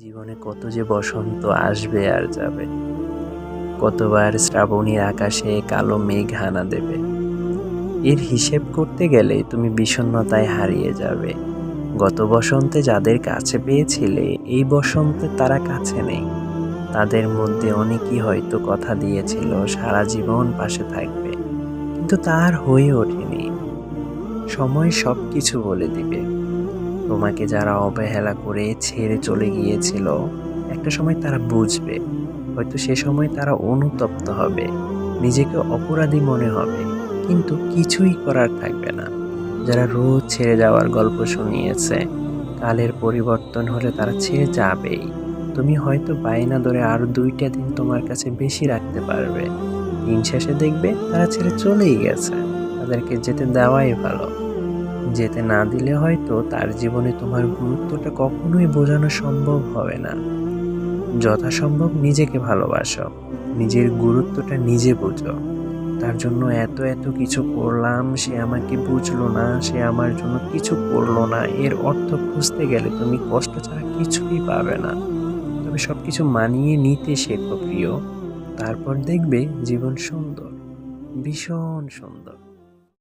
জীবনে কত যে বসন্ত আসবে আর যাবে। কতবার শ্রাবণীর আকাশে কালো মেঘ হানা দেবে। এর হিসেব করতে গেলে তুমি বিষণ্ণতায় হারিয়ে যাবে। গত বসন্তে যাদের কাছে পেয়েছিলে, এই বসন্তে তারা কাছে নেই। তাদের মধ্যে অনেকেই হয়তো কথা দিয়েছিল, সারা জীবন পাশে থাকবে। কিন্তু তার হয়ে ওঠেনি। সময় সব কিছু বলে দিবে। তোমাকে যারা অবহেলা করে ছেড়ে চলে গিয়েছিল, একটা সময় তারা বুঝবে, হয়তো সে সময় তারা অনুতপ্ত হবে, নিজেকে অপরাধী মনে হবে, কিন্তু কিছুই করার থাকবে না। যারা রোজ ছেড়ে যাওয়ার গল্প শুনিয়েছে, কালের পরিবর্তন হলে তারা ছেড়ে যাবেই। তুমি হয়তো বায়না ধরে আরও দুইটা দিন তোমার কাছে বেশি রাখতে পারবে। দিন শেষে দেখবে তারা ছেড়ে চলেই গেছে। তাদেরকে যেতে দেওয়াই ভালো। যেতে না দিলে হয়তো তার জীবনে তোমার গুরুত্বটা কখনোই বোঝানো সম্ভব হবে না। যথাসম্ভব নিজেকে ভালোবাসো, নিজের গুরুত্বটা নিজে বুঝো। তার জন্য এত এত কিছু করলাম, সে আমাকে বুঝলো না, সে আমার জন্য কিছু করল না। এর অর্থ খুঁজতে গেলে তুমি কষ্ট ছাড়া কিছুই পাবে না। তবে সব কিছু মানিয়ে নিতে শেখো প্রিয়। তারপর দেখবে জীবন সুন্দর, ভীষণ সুন্দর।